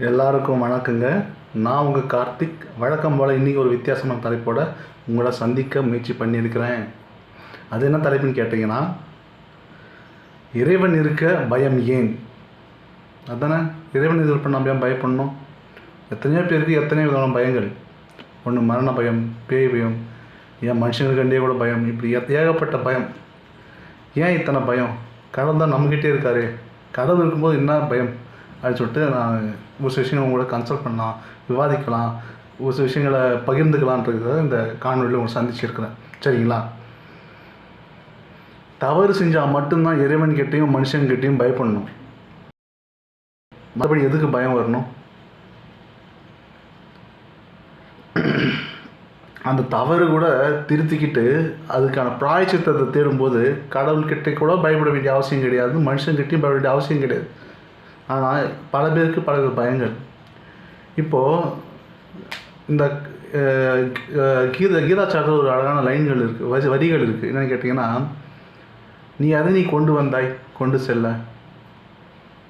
எல்லாருக்கும் வணக்கங்க. நான் உங்கள் கார்த்திக். வழக்கம் போல் இன்றைக்கி ஒரு வித்தியாசமான தலைப்போட உங்களை சந்திக்க முயற்சி பண்ணியிருக்கிறேன். அது என்ன தலைப்புன்னு கேட்டிங்கன்னா இறைவன் இருக்க பயம் ஏன்? அதானே? இறைவன் இருப்ப நம்ம ஏன் பயப்படணும்? எத்தனையோ பேருக்கு எத்தனையோ விதமான பயங்கள். ஒன்று மரண பயம் பேய் பயம் ஏன் மனுஷங்களுக்கு கூட பயம் இப்படி ஏகப்பட்ட பயம். ஏன் இத்தனை பயம்? கடவுள் தான் நம்மக்கிட்டே இருக்காரு. கடவுள் இருக்கும்போது என்ன பயம்? அப்படின்னு சொல்லிட்டு நான் ஒரு சில விஷயங்கள் உங்களோட கன்சல்ட் பண்ணலாம் விவாதிக்கலாம் ஒரு சில விஷயங்களை பகிர்ந்துக்கலான்றதுக்காக இந்த காணொலியில் உங்களை சந்திச்சிருக்கிறேன். சரிங்களா? தவறு செஞ்சால் மட்டும்தான் இறைவன்கிட்டையும் மனுஷன்கிட்டையும் பயப்படணும். மறுபடி எதுக்கு பயம் வரணும்? அந்த தவறு கூட திருத்திக்கிட்டு அதுக்கான பிராய்ச்சித்தத்தை தேடும்போது கடவுள்கிட்ட கூட பயப்பட வேண்டிய அவசியம் கிடையாது மனுஷன்கிட்டையும் பயப்பட வேண்டிய அவசியம் கிடையாது. ஆனால் பல பேருக்கு பல பயங்கள் இப்போது இந்த கீத கீதா கீதாச்சாரத்தில் ஒரு அழகான லைன்கள் இருக்குது வரி வரிகள் இருக்குது என்னென்னு கேட்டிங்கன்னா நீ அதை நீ கொண்டு வந்தாய் கொண்டு செல்ல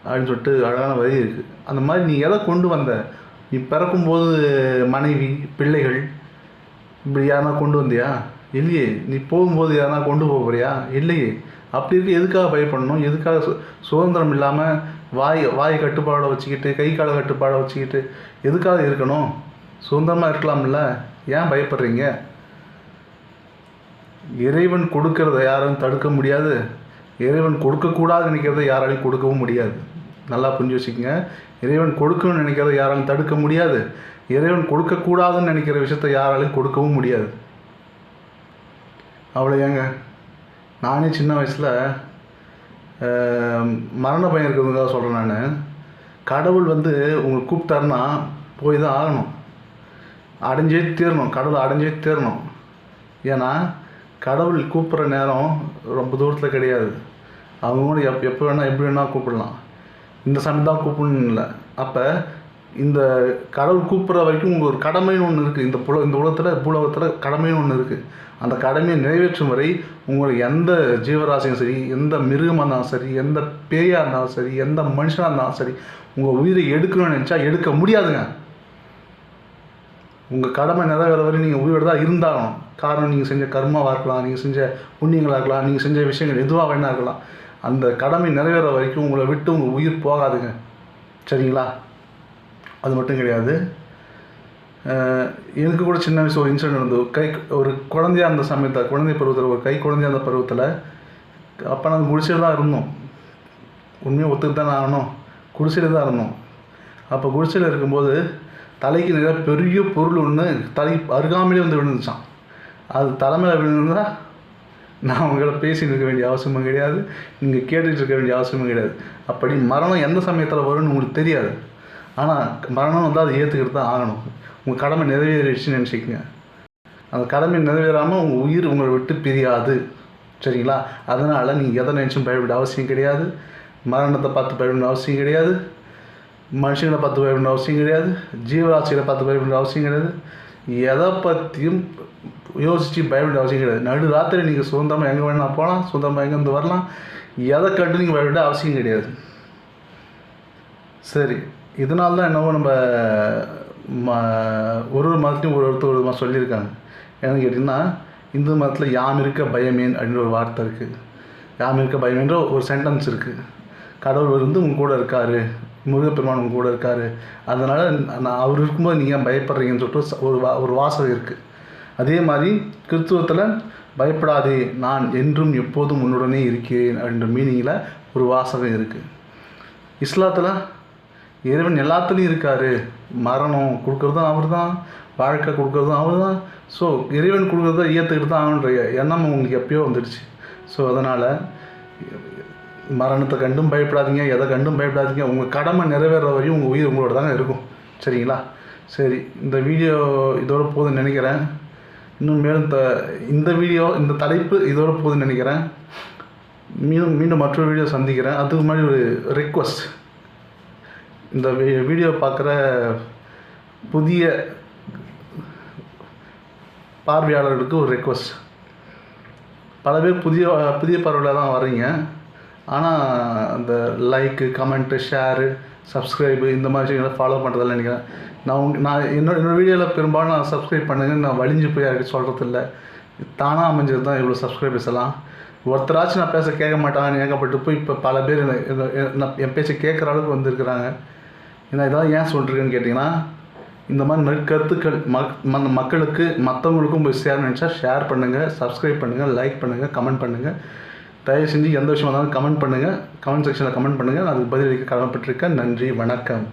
அப்படின்னு சொல்லிட்டு அழகான வரி இருக்குது அந்த மாதிரி நீ எதை கொண்டு வந்த? நீ பிறக்கும்போது மனைவி பிள்ளைகள் இப்படி யாருனா கொண்டு வந்தியா? இல்லையே. நீ போகும்போது யாருனா கொண்டு போக இல்லையே. அப்படி இருக்கு. எதுக்காக பயப்படணும்? எதுக்காக சு சுதந்திரம் இல்லாமல் வாய் வாய் கட்டுப்பாடை வச்சுக்கிட்டு கை கால கட்டுப்பாடை வச்சுக்கிட்டு எதுக்காக இருக்கணும்? சுதந்திரமாக இருக்கலாம்ல? ஏன் பயப்படுறீங்க? இறைவன் கொடுக்கறத யாரும் தடுக்க முடியாது. இறைவன் கொடுக்கக்கூடாது நினைக்கிறத யாராலையும் கொடுக்கவும் முடியாது. நல்லா புரிஞ்சு வச்சுக்கோங்க. இறைவன் கொடுக்கணும்னு நினைக்கிறத யாராலும் தடுக்க முடியாது. இறைவன் கொடுக்கக்கூடாதுன்னு நினைக்கிற விஷயத்த யாராலையும் கொடுக்கவும் முடியாது. அவ்வளோ ஏங்க? நானே சின்ன வயசில் மரண பயம் இருக்கிறதுக்காக சொல்கிறேன் நான். கடவுள் வந்து உங்களை கூப்பிட்டாருன்னா போய் தான் ஆகணும். அடைஞ்சே தீரணும். கடவுள் அடைஞ்சே தீரணும். ஏன்னா கடவுள் கூப்பிட்ற நேரம் ரொம்ப தூரத்தில் கிடையாது. அவங்க கூட எப் எப்போ வேணால் எப்படி வேணால் கூப்பிடலாம். இந்த சமயம் தான் கூப்பிடணும் இல்லை. அப்போ இந்த கடவுள் கூப்பிட்ற வரைக்கும் உங்களுக்கு ஒரு கடமைன்னு ஒன்று இருக்குது இந்த புல இந்த உலகத்தில் பூலகத்தில் கடமைன்னு ஒன்று இருக்குது அந்த கடமையை நிறைவேற்றும் வரை உங்களுக்கு எந்த ஜீவராசியும் சரி எந்த மிருகமாக இருந்தாலும் சரி எந்த பேயாக இருந்தாலும் சரி எந்த மனுஷனாக இருந்தாலும் சரி உங்கள் உயிரை எடுக்கணும்னு நினச்சா எடுக்க முடியாதுங்க. உங்கள் கடமை நிறைவேற வரை நீங்கள் உயிரோடு தான் இருந்தாலும் காரணம் நீங்கள் செஞ்ச கர்மாவாக இருக்கலாம் நீங்கள் செஞ்ச புண்ணியங்களாக இருக்கலாம் நீங்கள் செஞ்ச விஷயங்கள் எதுவாக வேணா இருக்கலாம். அந்த கடமை நிறைவேற வரைக்கும் உங்களை விட்டு உங்கள் உயிர் போகாதுங்க. சரிங்களா? அது மட்டும் கிடையாது. எனக்கு கூட சின்ன வயசு ஒரு இன்சிடென்ட் நடந்தது. கை ஒரு குழந்தையா இருந்த சமயத்தில் குழந்தை பருவத்தில் ஒரு கை குழந்தையாக இருந்த பருவத்தில் அப்போ நாங்கள் குடிசையில் தான் இருந்தோம். உண்மையாக ஒத்துக்கிட்டு தான் ஆகணும். குடிசையில் தான் இருந்தோம். அப்போ குடிசையில் இருக்கும்போது தலைக்கு நிறைய பெரிய பொருள் ஒன்று தலை அருகாமையிலே வந்து விழுந்துச்சான் அது தலைமையில் விழுந்தா நான் உங்களை பேசிட்டு இருக்க வேண்டிய அவசியமும் கிடையாது. நீங்கள் கேட்டுட்டு இருக்க வேண்டிய அவசியமும் கிடையாது. அப்படி மரணம் எந்த சமயத்தில் வரும்னு உங்களுக்கு தெரியாது. ஆனால் மரணம் வந்து அதை ஏற்றுக்கிட்டு தான் ஆகணும். உங்கள் கடமை நிறைவேறிடுச்சுன்னு நினச்சிக்கங்க. அந்த கடமை நிறைவேறாமல் உங்கள் உயிர் உங்களை விட்டு பிரியாது. சரிங்களா? அதனால் நீங்கள் எதை நினச்சும் பயப்பட அவசியம் கிடையாது. மரணத்தை பார்த்து பயப்பட அவசியம் கிடையாது. மனுஷங்களை பார்த்து பயப்பட அவசியம் கிடையாது. ஜீவராசிகளை பார்த்து பயப்பட அவசியம் கிடையாது. எதை பற்றியும் யோசித்து பயப்பட அவசியம் கிடையாது. நடு ராத்திரி நீங்கள் சுதந்திரமாக எங்கே வேணால் போகலாம் சுதந்திரமாக எங்கேருந்து வரலாம். எதை கண்டு நீங்கள் பயப்பட அவசியம் கிடையாது. சரி. இதனால தான் என்னவோ நம்ம ம ஒரு ஒரு மதத்தையும் ஒரு ஒருத்தர் ஒரு விதமாக சொல்லியிருக்காங்க. ஏன்னு கேட்டிங்கன்னா இந்து மதத்தில் யாம் இருக்க பயமேன் அப்படின்ற ஒரு வார்த்தை இருக்குது யாம் இருக்க பயமேன்ற ஒரு சென்டென்ஸ் இருக்குது கடவுள் வந்து உங்க கூட இருக்காரு. முருகப்பெருமான் உங்க கூட இருக்காரு. அதனால் நான் அவர் இருக்கும்போது நீங்கள் ஏன் பயப்படுறீங்கன்னு சொல்லிட்டு ஒரு வா ஒரு வாசகம் இருக்குது அதே மாதிரி கிறிஸ்துவத்தில் பயப்படாதே நான் என்றும் எப்போதும் உன்னுடனே இருக்கிறேன் அப்படின்ற மீனிங்கில் ஒரு வாசகம் இருக்குது இஸ்லாத்தில் இறைவன் எல்லாத்துலேயும் இருக்கார். மரணம் கொடுக்குறதும் அவர் தான் வாழ்க்கை கொடுக்குறதும் அவர் தான் ஸோ இறைவன் கொடுக்குறத ஏற்றுக்கிட்டு தான் ஆகணுன்ற எண்ணம் உங்களுக்கு எப்பயோ வந்துடுச்சு. ஸோ அதனால் மரணத்தை கண்டும் பயப்படாதீங்க எதை கண்டும் பயப்படாதீங்க உங்கள் கடமை நிறைவேற வரையும் உங்கள் உயிர் உங்களோட தாங்க இருக்கும். சரிங்களா? சரி இந்த வீடியோ இதோட போதும் நினைக்கிறேன். இன்னும் மேலும் த இந்த வீடியோ இந்த தலைப்பு இதோட போதும் நினைக்கிறேன். மீண்டும் மீண்டும் மற்றொரு வீடியோ சந்திக்கிறேன். அதுக்கு முன்னாடி ஒரு ரெக்வஸ்ட் இந்த வீ- வீடியோ பார்க்குற புதிய பார்வையாளர்களுக்கு ஒரு ரெக்வஸ்ட் பல பேர் புதிய புதிய பார்வையில் தான் வர்றீங்க. ஆனால் அந்த லைக்கு கமெண்ட்டு ஷேரு சப்ஸ்கிரைபு இந்த மாதிரி விஷயங்களை ஃபாலோ பண்ணுறதில்ல நினைக்கிறேன் நான் உங்க நான் என்னோட என்னோட வீடியோவில் பெரும்பாலும் நான் சப்ஸ்கிரைப் பண்ணுங்கன்னு நான் வலிஞ்சு போய் யாருக்கு சொல்கிறது இல்லை தானாக அமைஞ்சது தான் இவ்வளோ சப்ஸ்கிரைபர்ஸ் எல்லாம். ஒருத்தராச்சும் நான் பேச கேட்க மாட்டாங்கன்னு ஏகப்பட்டு போய் இப்போ பல பேர் என்னை- நான் என் பேச்சை கேட்குற அளவுக்கு வந்திருக்கிறாங்க. ஏன்னா இதெல்லாம் ஏன் சொல்கிறேன்னு கேட்டிங்கன்னா இந்த மாதிரி நிறைய கருத்துக்கள் மக் மக்களுக்கு மற்றவங்களுக்கும் போய் ஷேர் நினச்சா ஷேர் பண்ணுங்கள் சப்ஸ்கிரைப் பண்ணுங்கள் லைக் பண்ணுங்கள் கமெண்ட் பண்ணுங்கள் தயவு செஞ்சு எந்த விஷயம் வந்தாலும் கமெண்ட் பண்ணுங்கள் கமெண்ட் செக்ஷனில் கமெண்ட் பண்ணுங்கள் நான் அதுக்கு பதிலளிக்க கடமைப்பட்டிருக்கேன். நன்றி வணக்கம்.